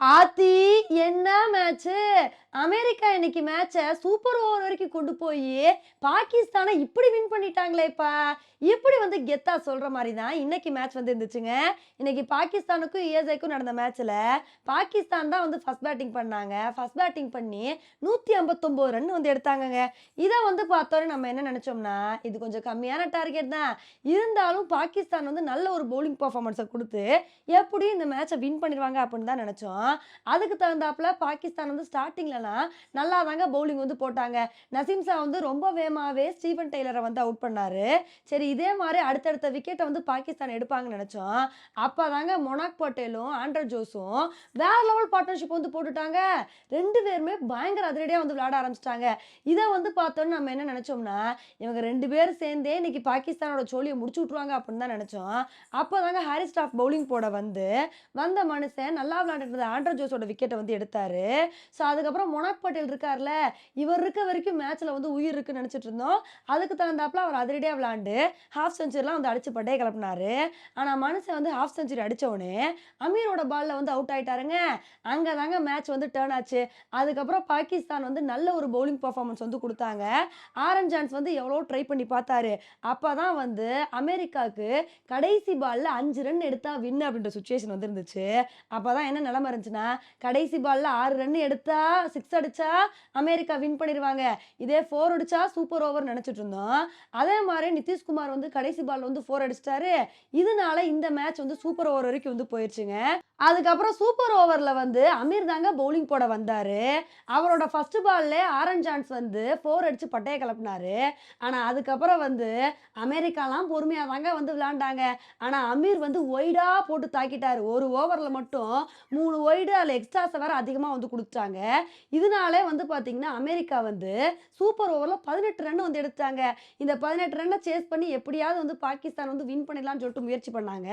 ஆத்தி என்ன match America இன்னைக்கு மேட்சை சூப்பர் ஓவர் வரைக்கும் கொண்டு போய் பாகிஸ்தானை இப்படி வின் பண்ணிட்டாங்களேப்பா இப்படி வந்து கெத்தா சொல்கிற மாதிரி தான் இன்னைக்கு மேட்ச் வந்து இருந்துச்சுங்க இன்னைக்கு பாகிஸ்தானுக்கும் யூஎஸ்ஏக்கும் நடந்த மேட்ச்சில் பாகிஸ்தான் தான் வந்து ஃபஸ்ட் பேட்டிங் பண்ணாங்க. ஃபர்ஸ்ட் பேட்டிங் பண்ணி நூற்றி ஐம்பத்தொம்போது ரன் வந்து எடுத்தாங்கங்க. இதை வந்து பார்த்தோன்னே நம்ம என்ன நினச்சோம்னா இது கொஞ்சம் கம்மியான டார்கெட் தான். இருந்தாலும் பாகிஸ்தான் வந்து நல்ல ஒரு பவுலிங் பர்ஃபார்மன்ஸை கொடுத்து எப்படியும் இந்த மேட்சை வின் பண்ணிடுவாங்க அப்படின்னு தான் நினச்சோம். அதுக்கு தகுந்தாப்புல பாகிஸ்தான் வந்து ஸ்டார்டிங்லலாம் நல்லா தாங்க பவுலிங் வந்து போட்டாங்க. நசீம் ஷா வந்து ரொம்ப வேகமாகவே ஸ்டீவன் டெய்லரை வந்து அவுட் பண்ணாரு. சரி இதே மாதிரி அடுத்தடுத்த விக்கெட்டை வந்து பாகிஸ்தான் எடுப்பாங்கன்னு நினச்சோம். அப்போ தாங்க மொனாக் பட்டேலும் ஆண்ட்ரோ ஜோஸும் வேற லெவல் பார்ட்னர்ஷிப் வந்து போட்டுட்டாங்க. ரெண்டு பேருமே பயங்கர அதிரடியாக வந்து விளையாட ஆரம்பிச்சிட்டாங்க. இதை வந்து பார்த்தோன்னு நம்ம என்ன நினச்சோம்னா இவங்க ரெண்டு பேரும் சேர்ந்தே இன்னைக்கு பாகிஸ்தானோட சோழியை முடிச்சு விட்ருவாங்க அப்படின்னு தான் நினச்சோம். அப்போ தாங்க ஹாரிஸ் ஸ்டாஃப் பவுலிங் போட வந்து வந்த மனுஷன் நல்லா விளையாண்டுட்டு ஆண்ட்ரோ ஜோஸோட விக்கெட்டை வந்து எடுத்தாரு. ஸோ அதுக்கப்புறம் மொனாக் பட்டேல் இருக்கார்ல இவர் இருக்க வரைக்கும் மேட்ச்சில் வந்து உயிர் இருக்குன்னு நினச்சிட்டு இருந்தோம். அதுக்கு தகுந்தாப்புல அவர் அதிரடியாக விளாண்டு ஹாஃப் செஞ்சுரிலாம் வந்து அடிச்சு பட்டே கிளப்பினாரு. ஆனால் மனுஷன் வந்து ஹாஃப் செஞ்சுரி அடித்தவொடனே அமீரோட பாலில் வந்து அவுட் ஆயிட்டாருங்க. அங்கே தாங்க மேட்ச் வந்து டேர்ன் ஆச்சு. அதுக்கப்புறம் பாகிஸ்தான் வந்து நல்ல ஒரு பவுலிங் பர்ஃபார்மன்ஸ் வந்து கொடுத்தாங்க. ஆரன் ஜான்ஸ் வந்து எவ்வளோ ட்ரை பண்ணி பார்த்தாரு. அப்போ தான் வந்து அமெரிக்காவுக்கு கடைசி பாலில் அஞ்சு ரன் எடுத்தால் வின் அப்படின்ற சுச்சுவேஷன் வந்து இருந்துச்சு அப்போ தான் என்ன நிலம இருந்துச்சுன்னா கடைசி பால்ல ஆறு ரன் எடுத்தா சிக்ஸ் அடிச்சா அமெரிக்கா வின் பண்ணிடுவாங்க இதே ஃபோர் அடிச்சா சூப்பர் ஓவர் நினச்சிட்டு இருந்தோம். அதே மாதிரி நிதிஷ்குமார் வந்து கடைசி பால் வந்து ஃபோர் அடிச்சிட்டாரு. இதனால இந்த மேட்ச் வந்து சூப்பர் ஓவர் வரைக்கும் வந்து போயிடுச்சுங்க அதுக்கப்புறம் சூப்பர் ஓவரில் வந்து அமீர் தாங்க பவுலிங் போட வந்தார். அவரோட ஃபர்ஸ்ட் பால்ல ஆரன் ஜான்ஸ் வந்து ஃபோர் அடித்து பட்டையை கிளப்பினாரு. ஆனால் அதுக்கப்புறம் வந்து அமெரிக்காலாம் பொறுமையாக தாங்க வந்து விளாண்டாங்க ஆனால் அமீர் வந்து ஒய்டாக போட்டு தாக்கிட்டார். ஒரு ஓவரில் மட்டும் மூணு ஒய்டு அதில் எக்ஸ்ட்ராஸை வேறு அதிகமாக வந்து கொடுத்தாங்க இதனாலே வந்து பார்த்தீங்கன்னா அமெரிக்கா வந்து சூப்பர் ஓவரில் பதினெட்டு ரன் வந்து எடுத்தாங்க இந்த பதினெட்டு ரன்னை சேஸ் பண்ணி எப்படியாவது வந்து பாகிஸ்தான் வந்து வின் பண்ணிடலாம்னு சொல்லிட்டு முயற்சி பண்ணாங்க.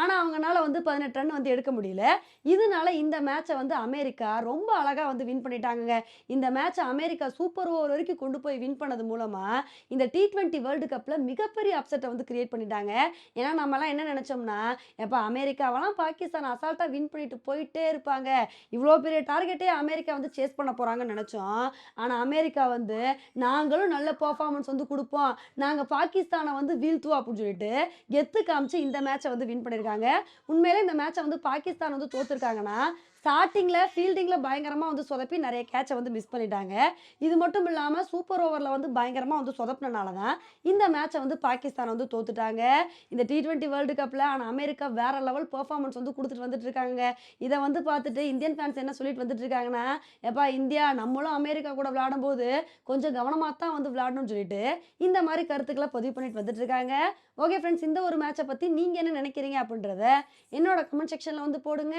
ஆனால் அவங்கனால வந்து பதினெட்டு ரன் வந்து எடுக்க முடியல. இதனால இந்த மேட்சை வந்து அமெரிக்கா ரொம்ப அழகாக வந்து வின் பண்ணிட்டாங்க இந்த மேட்சை அமெரிக்கா சூப்பர் ஓவர் வரைக்கும் கொண்டு போய் வின் பண்ணது மூலமாக இந்த டி ட்வெண்ட்டி வேர்ல்டு கப்பில் மிகப்பெரிய அப்செட்டை வந்து கிரியேட் பண்ணிட்டாங்க. ஏன்னா நம்மலாம் என்ன நினச்சோம்னா எப்போ அமெரிக்காவெல்லாம் பாகிஸ்தான் அசால்ட்டாக வின் பண்ணிட்டு போயிட்டே இருப்பாங்க இவ்வளோ பெரிய டார்கெட்டே அமெரிக்கா வந்து சேஸ் பண்ண போகிறாங்கன்னு நினச்சோம். ஆனால் அமெரிக்கா வந்து நாங்களும் நல்ல பர்ஃபார்மன்ஸ் வந்து கொடுப்போம். நாங்கள் பாகிஸ்தானை வந்து வீழ்த்துவோம் அப்படின்னு சொல்லிட்டு கெத்து காமிச்சு இந்த மேட்சை வந்து வின் பண்ணியிருக்காங்க. உண்மையிலே இந்த மேட்சை வந்து பாகிஸ்தான் வந்து தோத்துருக்காங்கன்னா ஸ்டார்டிங்கில் ஃபீல்டிங்கில் பயங்கரமாக வந்து சொதப்பி நிறைய கேட்சை வந்து மிஸ் பண்ணிட்டாங்க. இது மட்டும் இல்லாமல் சூப்பர் ஓவரில் வந்து பயங்கரமாக வந்து சொதப்பினால தான் இந்த மேட்சை வந்து பாகிஸ்தான் வந்து தோத்துட்டாங்க. இந்த டி ட்வெண்ட்டி வேர்ல்டு கப்பில் ஆனால் அமெரிக்கா வேற லெவல் பெர்ஃபார்மன்ஸ் வந்து கொடுத்துட்டு வந்துட்டு இருக்காங்க. இதை வந்து பார்த்துட்டு இந்தியன் ஃபேன்ஸ் என்ன சொல்லிட்டு வந்துட்டு இருக்காங்கன்னா எப்பா இந்தியா நம்மளும் அமெரிக்கா கூட விளையாடும்போது கொஞ்சம் கவனமாக தான் வந்து விளையாடணும்னு சொல்லிட்டு இந்த மாதிரி கருத்துக்களை பதிவு பண்ணிட்டு வந்துட்டு இருக்காங்க. ஓகே ஃப்ரெண்ட்ஸ் இந்த ஒரு மேட்சை பற்றி நீங்கள் என்ன நினைக்கிறீங்க அப்படின்றத என்னோட கமெண்ட் செக்ஷனில் வந்து போடுங்க.